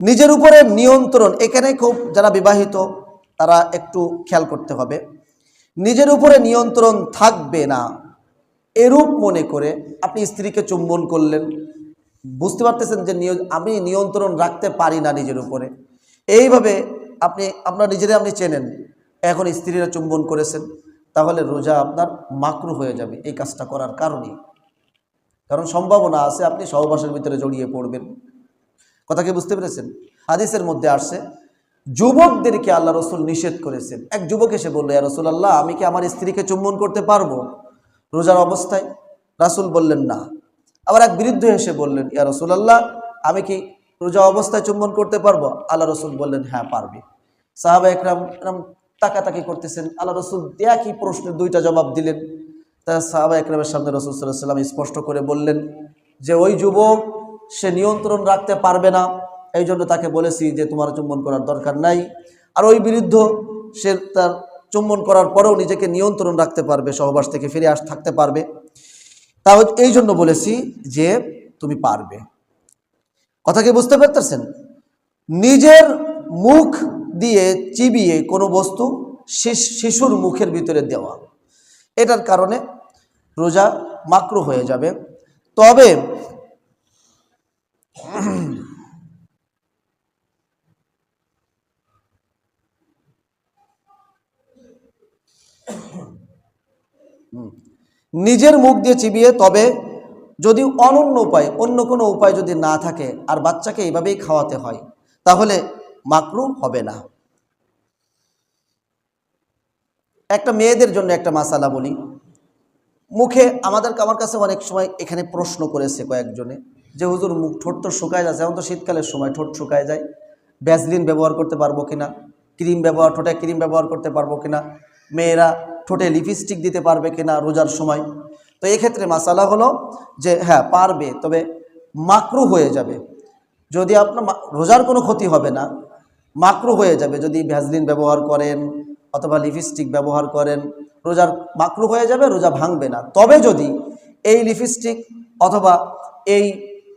নিজের উপরে নিয়ন্ত্রণ, এখানে খুব যারা বিবাহিত, তারা একটু খেয়াল করতে হবে। নিজের উপরে নিয়ন্ত্রণ থাকবে না। এরূপ মনে করে আপনি স্ত্রীকে চুম্বন করলেন। বুঝতে পারতেছেন যে আমি নিয়ন্ত্রণ রাখতে পারি না নিজের উপরে। এইভাবে আপনি, আপনার নিজেরে আপনি চেনেন। এখন স্ত্রীরা চুম্বন করেছেন, তাহলে রোজা আপনার মাকরু হয়ে যাবে এই কাজটা করার কারণেই। কারণ সম্ভাবনা আছে, আপনি সহবাসের ভিতরে জড়িয়ে পড়বেন। কথা কি বুঝতে পেরেছেন? হাদিসের মধ্যে আসছে, যুবকদেরকে আল্লাহ রসুল নিষেধ করেছেন। এক যুবক এসে বলল, ইয়া রসুল আল্লাহ আমি কি আমার স্ত্রীকে চুম্বন করতে পারব? রোজার অবস্থায় রাসুল বললেন, না। আবার এক বৃদ্ধ এসে বললেন, ইয়া রসুল আল্লাহ আমি কি রোজা অবস্থায় চুম্বন করতে পারব? আল্লাহ রসুল বললেন হ্যাঁ পারবে। সাহাবা একরাম এরম তাকাতাকি করতেছেন। আল্লাহ রসুল একই প্রশ্নের দুইটা জবাব দিলেন। তা সাহাবা একরামের সামনে রসুল সাল্লাহ সাল্লাম স্পষ্ট করে বললেন যে, ওই যুবক সে নিয়ন্ত্রণ রাখতে পারবে না। এই জন্য তাকে বলেছি যে তোমার চুম্বন করার দরকার নাই। আর ওই বিরুদ্ধ সে তার চুম্বন করার পরেও নিজেকে নিয়ন্ত্রণ রাখতে পারবে, সহবাস থেকে ফিরে আস, থাকতে পারবে। তা এই জন্য বলেছি যে তুমি পারবে। কথা কি বুঝতে পারতেছেন? নিজের মুখ দিয়ে চিবিয়ে কোনো বস্তু শিশ- শিশুর মুখের ভিতরে দেওয়া। এটার কারণে রোজা মাকরু হয়ে যাবে। তবে নিজের মুখ দিয়ে চিবিয়ে, তবে যদি অনন্য উপায়, অন্য কোনো উপায় যদি না থাকে আর বাচ্চাকে এইভাবেই খাওয়াতে হয়, তাহলে মাকরু হবে না। একটা মেয়েদের জন্য একটা মাসালা বলি। মুখে আমাদের আমার কাছে অনেক সময় এখানে প্রশ্ন করেছে কয়েকজনে। যে হুজুর মুখ ঠোঁট তো শুকায় যাচ্ছে, এখন তো শীতকালের সময় ঠোঁট শুকায় যায়। ব্যাসলিন ব্যবহার করতে পারব কিনা? ক্রিম ব্যবহার, ঠোঁটে ক্রিম ব্যবহার করতে পারব কিনা? মেয়েরা ঠোঁটে লিপস্টিক দিতে পারবে কিনা রোজার সময়? তো এক্ষেত্রে মাসালা হলো যে হ্যাঁ পারবে, তবে মাকরু হয়ে যাবে। যদি আপনার রোজার কোনো ক্ষতি হবে না, মাকরু হয়ে যাবে। যদি ভ্যাসলিন ব্যবহার করেন অথবা লিপস্টিক ব্যবহার করেন, রোজার মাকরু হয়ে যাবে, রোজা ভাঙবে না। তবে যদি এই লিপস্টিক অথবা এই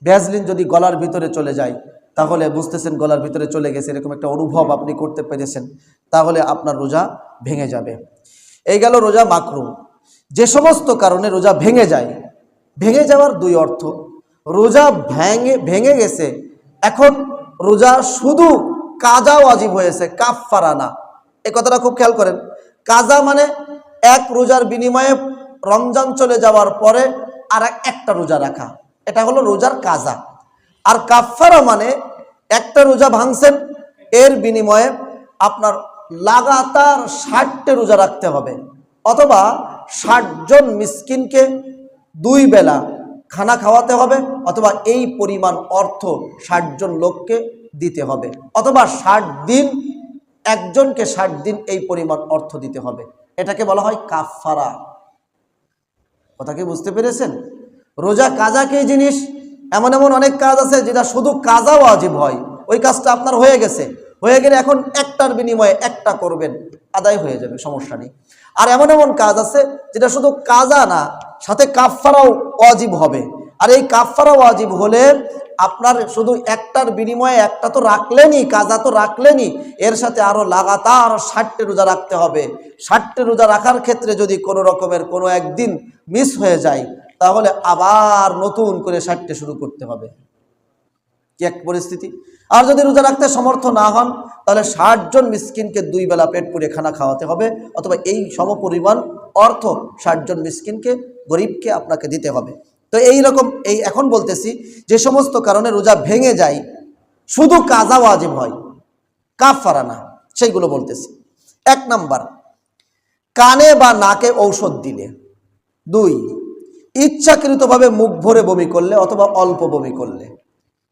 ভ্যাসলিন যদি গলার ভিতরে চলে যায়, তাহলে বুঝতেছেন গলার ভিতরে চলে গেছে, এরকম একটা অনুভব আপনি করতে পেরেছেন, তাহলে আপনার রোজা ভেঙে যাবে। এই গেল রোজা মাকরু। যে সমস্ত কারণে রোজা ভেঙে যায়, ভেঙে যাওয়ার দুই অর্থ, রোজা ভেঙে ভেঙে গেছে, এখন রোজা শুধু কাজা ওয়াজিব হয়েছে, কাফফারা না। এ কথাটা খুব খেয়াল করেন, কাজা মানে এক রোজার বিনিময়ে রমজান চলে যাওয়ার পরে আর একটা রোজা রাখা। এটা হলো রোজার কাজা। আর কাফফারা মানে একটা রোজা ভাঙছেন, এর বিনিময়ে আপনার লাগাতার ষাটটে রোজা রাখতে হবে। অথবা ষাটজন মিসকিনকে দুই বেলা খানা খাওয়াতে হবে, অথবা এই পরিমাণ অর্থ ষাটজন লোককে দিতে হবে। অথবা ষাট দিন, একজনকে ষাট দিন এই পরিমাণ অর্থ দিতে হবে। এটাকে বলা হয় কাফারা কথা কি বুঝতে পেরেছেন? রোজা কাজা কি জিনিস? এমন এমন অনেক কাজ আছে যেটা শুধু কাজা ওয়াজিব হয়। ওই কাজটা আপনার হয়ে গেছে। হয়ে গেলে এখন একটার বিনিময়ে একটা করবেন, আদায় হয়ে যাবে, সমস্যা নেই। আর এমন এমন কাজ আছে যেটা শুধু কাজা না, সাথে কাফফারাও ওয়াজিব হবে। আর এই কাফফারা ওয়াজিব হলে আপনার শুধু একটার বিনিময়ে একটা তো রাখলেনই, কাজা তো রাখলেনই। এর সাথে আরও লাগাতার ষাটটি রোজা রাখতে হবে। ষাটটি রোজা রাখার ক্ষেত্রে যদি কোনো রকমের কোনো একদিন মিস হয়ে যায় তাহলে আবার নতুন করে সারতে শুরু করতে হবে। কি এক পরিস্থিতি? আর যদি রোজা রাখতে সমর্থ না হন, তাহলে ষাট জন মিসকিনকে দুই বেলা পেট পুড়ে খানা খাওয়াতে হবে, অথবা এই সমপরিমাণ অর্থ ষাট জন মিসকিনকে, গরিবকে আপনাকে দিতে হবে। তো এই রকম, এই এখন বলতেছি, যে সমস্ত কারণে রোজা ভেঙে যায়, শুধু কাজা ওয়াজিব হয় কাফ ফারানা সেইগুলো বলতেছি। এক নাম্বার, কানে বা নাকে ঔষধ দিলে। দুই ইচ্ছাকৃতভাবে মুখ ভরে বমি করলে অথবা অল্প বমি করলে।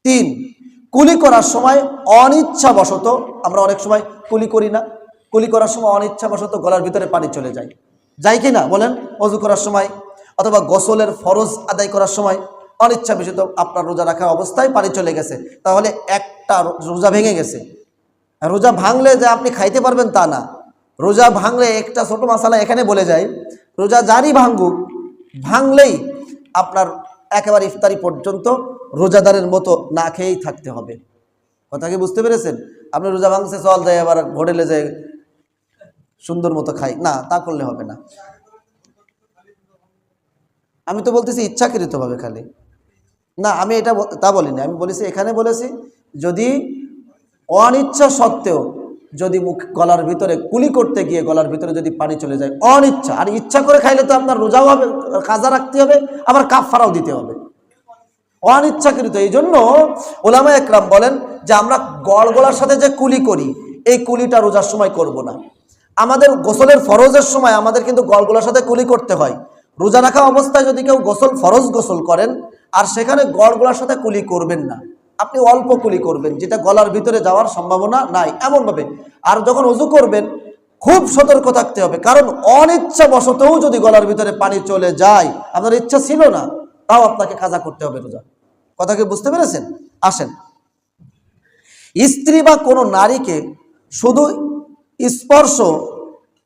তিন, কুলি করার সময় অনিচ্ছাবশত, আমরা অনেক সময় কুলি করি না, কুলি করার সময় অনিচ্ছাবশত গলার ভিতরে পানি চলে যায়। যাই কি না? বলেন, অজু করার সময় অথবা গোসলের ফরজ আদায় করার সময় অনিচ্ছাবশত আপনার রোজা রাখা অবস্থায় পানি চলে গেছে, তাহলে একটা রোজা ভেঙে গেছে। রোজা ভাঙলে যে আপনি খাইতে পারবেন তা না। রোজা ভাঙলে একটা ছোট মশালা এখানে বলে যায়, রোজা যারই ভাঙুক ভাঙলেই আপনার একেবারে ইফতারি পর্যন্ত রোজাদারের মতো না খেয়েই থাকতে হবে। কথা কি বুঝতে পেরেছেন? আপনি রোজা ভাঙছে চল যায় আবার হোটেলে যায় সুন্দর মতো খাই। না, তা করলে হবে না। আমি তো বলতেছি ইচ্ছাকৃতভাবে খালি। না, আমি এটা তা বলিনি। আমি বলেছি, এখানে বলেছি, যদি অনিচ্ছা সত্ত্বেও যদি মুখ গলার ভিতরে কুলি করতে গিয়ে গলার ভিতরে যদি পানি চলে যায়, অনিচ্ছা। আর ইচ্ছা করে খাইলে তো আপনার রোজাও হবে কাজা রাখতে হবে, আবার কাফারাও দিতে হবে। অনিচ্ছাকৃত। এই জন্য ওলামা একরাম বলেন যে আমরা গড়গোলার সাথে যে কুলি করি, এই কুলিটা রোজার সময় করব না। আমাদের গোসলের ফরজের সময় আমাদের কিন্তু গড়গোলার সাথে কুলি করতে হয়। রোজা রাখা অবস্থায় যদি কেউ গোসল ফরজ গোসল করেন, আর সেখানে গড়গোলার সাথে কুলি করবেন না। আপনি অল্প কুলি করবেন, যেটা গলার ভিতরে যাওয়ার সম্ভাবনা নাই, এমনভাবে। আর যখন অজু করবেন, খুব সতর্ক থাকতে হবে, কারণ অনিচ্ছা বশতও যদি গলার ভিতরে পানি চলে যায়, আপনার ইচ্ছা ছিল না, তাও আপনাকে কাজা করতে হবে রোজা। কথা কি বুঝতে পেরেছেন? আসেন। স্ত্রী বা কোনো নারীকে শুধু স্পর্শ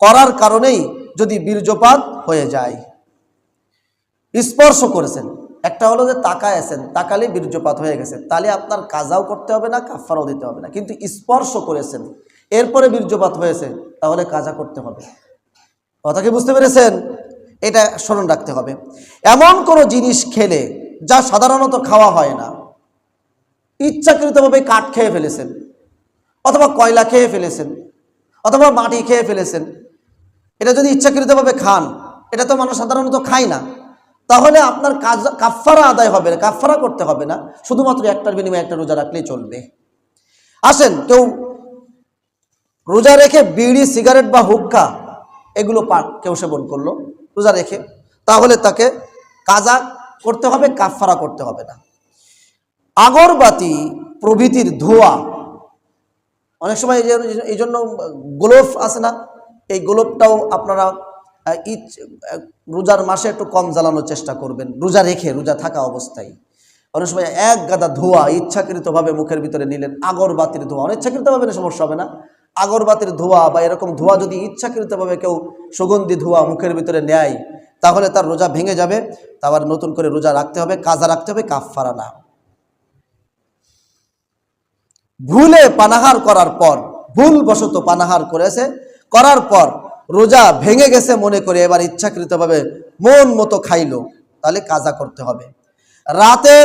করার কারণেই যদি বীর্যপাত হয়ে যায়, স্পর্শ করেছেন একটা হলো যে তাকায় আছেন তাকালে বীর্যপাত হয়ে গেছে। তাহলে আপনার কাজাও করতে হবে না কাফারও দিতে হবে না। কিন্তু স্পর্শ করেছেন, এরপরে বীর্যপাত হয়েছে, তাহলে কাজা করতে হবে। কথা কি বুঝতে পেরেছেন? এটা স্মরণ রাখতে হবে। এমন কোনো জিনিস খেলে, যা সাধারণত খাওয়া হয় না, ইচ্ছাকৃতভাবে কাঠ খেয়ে ফেলেছেন, অথবা কয়লা খেয়ে ফেলেছেন, অথবা মাটি খেয়ে ফেলেছেন, এটা যদি ইচ্ছাকৃতভাবে খান, এটা তো মানুষ সাধারণত খায় না। তাহলে আপনার কাজ কাফারা আদায় হবে না কাফারা করতে হবে না। শুধুমাত্র একটার বিনিময়ে একটা রোজা রাখলেই চলবে। আসেন, কেউ রোজা রেখে বিড়ি, সিগারেট বা হুক্কা, এগুলো পান কেউ সেবন করল, রোজা রেখে, তাহলে তাকে কাজা করতে হবে কাফারা করতে হবে না। আগরবাতি, প্রভৃতির ধোয়া, অনেক সময় এই জন্য গোলফ আছে না, এই গোলফটাও আপনারা ইচ রোজার মাসে একটু কম জ্বালানোর চেষ্টা করবেন। রোজা রেখে, রোজা থাকা অবস্থায়। অনেক সময় এক গাদা ধোয়া ইচ্ছাকৃতভাবে মুখের ভিতরে নিলেন আগরবাতির ধোয়া। অনিচ্ছাকৃতভাবে সমস্যা হবে না। আগরবাতির ধোয়া বা এরকম ধোয়া যদি ইচ্ছাকৃতভাবে কেউ সুগন্ধি ধোয়া মুখের ভিতরে নেয়, তাহলে তার রোজা ভেঙে যাবে। তারপর নতুন করে রোজা রাখতে হবে, কাজা রাখতে হবে কাফারা না ভুলে পানাহার করার পর ভুল বশত পানাহার করেছে, করার পর রোজা ভেঙে গেছে মনে করে এবার ইচ্ছাকৃতভাবে মন মতো খাইলো, তাহলে কাজা করতে হবে। রাতে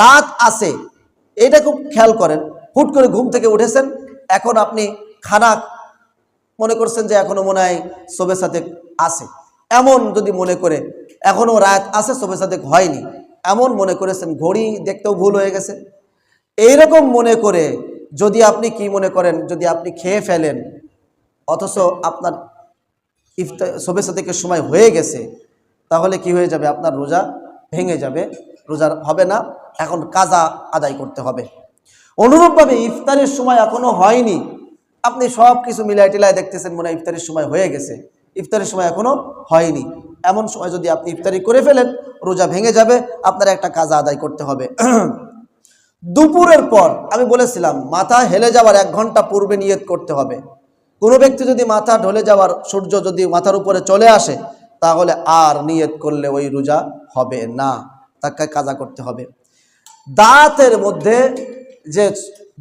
রাত আসে এটা খুব খেয়াল করেন, হুট করে ঘুম থেকে উঠেছেন, এখন আপনি খানা মনে করছেন যে এখনও মনে হয় সবে সাথে আছে। এমন যদি মনে করে, এখনও রাত আছে সবে সাথে হয়নি, এমন মনে করেছেন, ঘড়ি দেখতেও ভুল হয়ে গেছে। এইরকম মনে করে যদি আপনি কি মনে করেন, যদি আপনি খেয়ে ফেলেন, অথচ আপনার ইফতার সবে সাথেকে সময় হয়ে গেছে, তাহলে কি হয়ে যাবে? আপনার রোজা ভেঙে যাবে, রোজা হবে না, এখন কাজা আদায় করতে হবে। অনুরূপভাবে ইফতারের সময় এখনও হয়নি। আপনি সব কিছু মিলাই টিলাই দেখতেছেন, মনে ইফতারের সময় হয়ে গেছে। ইফতারের সময় এখনও হয়নি। এমন সময় যদি আপনি ইফতারি করে ফেলেন, রোজা ভেঙে যাবে, আপনার একটা কাজা আদায় করতে হবে। দুপুরের পর, আমি বলেছিলাম, মাথা হেলে যাওয়ার এক ঘণ্টা পূর্বে নিয়ত করতে হবে। কোনো ব্যক্তি যদি মাথা ঢলে যাওয়ার সূর্য যদি মাথার উপরে চলে আসে, তাহলে আর নিয়ত করলে ওই রোজা হবে না। তাকে কাজা করতে হবে। দাঁতের মধ্যে যে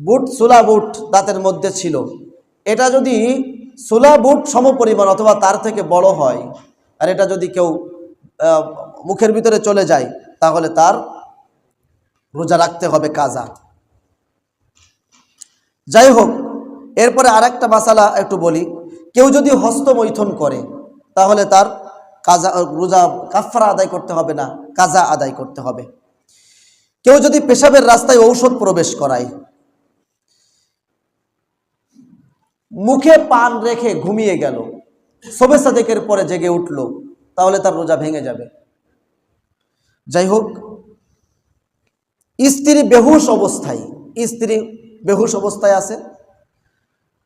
বুট, সোলা বুট দাঁতের মধ্যে ছিল, এটা যদি সোলা বুট সমপরিমাণ অথবা তার থেকে বড় হয় আর এটা যদি কেউ মুখের ভিতরে চলে যায়, তাহলে তার রোজা রাখতে হবে কাজা। যাই হোক এরপরে আরেকটা মাসালা একটু বলি। কেউ যদি হস্তমৈথন করে, তাহলে তার কাজা, রোজা কাফারা আদায় করতে হবে না, কাজা আদায় করতে হবে। কেউ যদি পেশাবের রাস্তায় ঔষধ প্রবেশ করায়, মুখে পান রেখে ঘুমিয়ে গেল সবে সাদেকের পরে জেগে উঠল, তাহলে তার রোজা ভেঙে যাবে। যাই হোক, স্ত্রী বেহুশ অবস্থায়, স্ত্রী বেহুশ অবস্থায় আছে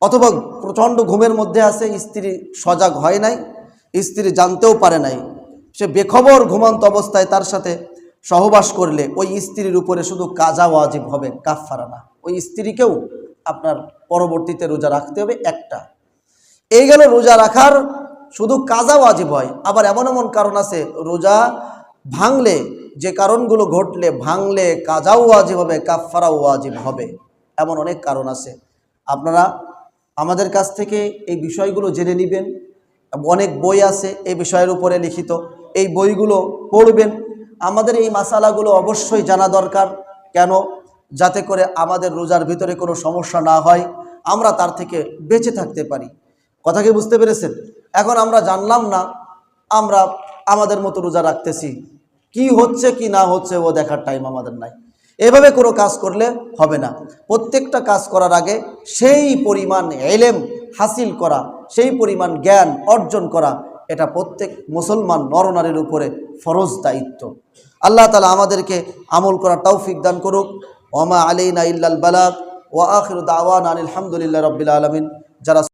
অথবা প্রচণ্ড ঘুমের মধ্যে আছে, স্ত্রী সজাগ হয় নাই, স্ত্রী জানতেও পারে নাই। সে বেখবর ঘুমান্ত অবস্থায় তার সাথে সহবাস করলে ওই স্ত্রীর উপরে শুধু কাজা ওয়াজিব হবে কাফারা না। ওই স্ত্রীকেও আপনার পরবর্তীতে রোজা রাখতে হবে একটা। এই গেল রোজা রাখার শুধু কাজা ওয়াজিব হয়, আবার এমন এমন কারণ আছে, রোজা ভাঙলে যে কারণগুলো ঘটলে ভাঙলে কাজাও ওয়াজিব হবে কাফারাও ওয়াজিব হবে। এমন অনেক কারণ আছে। আপনারা আমাদের কাছ থেকে এই বিষয়গুলো জেনে নেবেন। অনেক বই আছে এই বিষয়ের উপরে লিখিত। এই বইগুলো পড়বেন। আমাদের এই মাসালাগুলো অবশ্যই জানা দরকার। কেন? যাতে করে আমাদের রোজার ভিতরে কোনো সমস্যা না হয়। আমরা তার থেকে বেঁচে থাকতে পারি। কথা কি বুঝতে পেরেছেন? এখন আমরা জানলাম না, আমরা আমাদের মতো রোজা রাখতেছি। কি হচ্ছে, কি না হচ্ছে, ও দেখার টাইম আমাদের নাই। এভাবে কোনো কাজ করলে হবে না। প্রত্যেকটা কাজ করার আগে সেই পরিমাণ এলেম হাসিল করা, সেই পরিমাণ জ্ঞান অর্জন করা, এটা প্রত্যেক মুসলমান নরনারীর উপরে ফরজ দায়িত্ব। আল্লাহ তালা আমাদেরকে আমল করার তৌফিক দান করুক। ওমা আলাইনা ইল্লাল বালাক ওয়া আখির দাওয়ান আলহামদুলিল্লাহ রবিল আলমিন। যারা